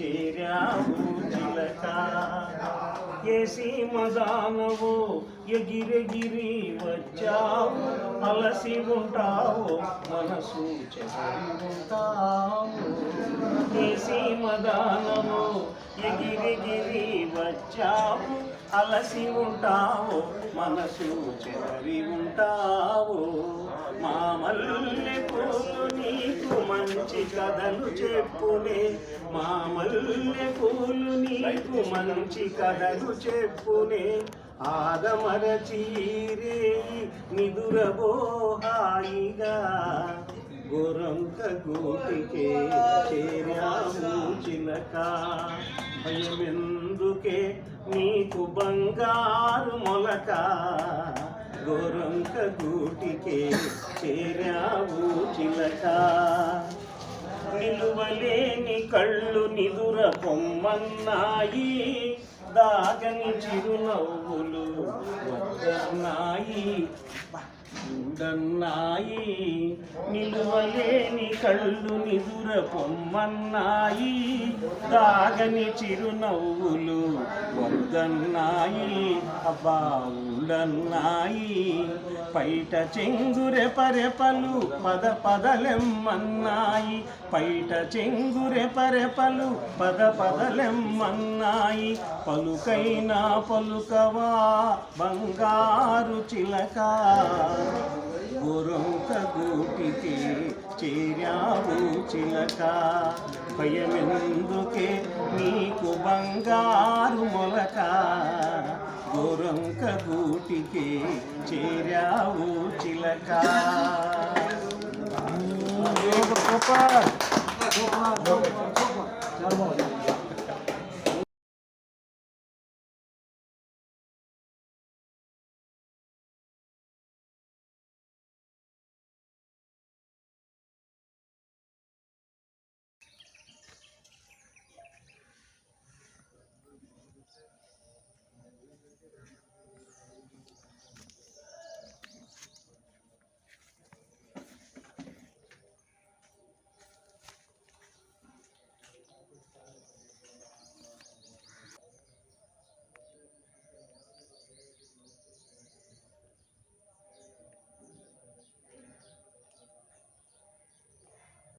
చేరావు చిలక ఏసి మదానవు ఎగిరెగిరి వచ్చావు. అలసి ఉంటావు మనసు చెదరి ఉంటావు ఏసి మదానవు ఎగిరెగిరి వచ్చావు. అలసి ఉంటావు మనసు చెదరి ఉంటావు. మామల్లు కథలు చెప్పునే మా మల్లె పూలు నీకు మంచి కథలు చెప్పునే ఆదమరచీరే నిదురబో హాయిగా. గోరంక గోటికే చేరాము చిలక. భయమెందుకే నీకు బంగారు మొలక. గోరంక గూటికే చేరావు చిలక. కళ్ళు నిదుర పొమ్మన్నాయి దాగని చిరునవ్వులు వద్దన్నాయి. ఉండన్నాయి నిలువలేని కళ్ళు నిదుర పొమ్మన్నాయి. దాగని చిరునవ్వులు వద్దన్నాయి. అబ్బా ఉండన్నాయి పైట చెంగురె పరెపలు పద పదలెమ్మన్నాయి. పైట చెంగురె పరెపలు పద పదలెమ్మన్నాయి. పలుకైనా పలుకవా బంగారు చిలక. గురొంక గూటికి చేరావు చిలక. భయమెందుకే నీకు బంగారు మొలక? గోరంక గూటికి చేరావు చిలక. గోపాల్ గోపాల్.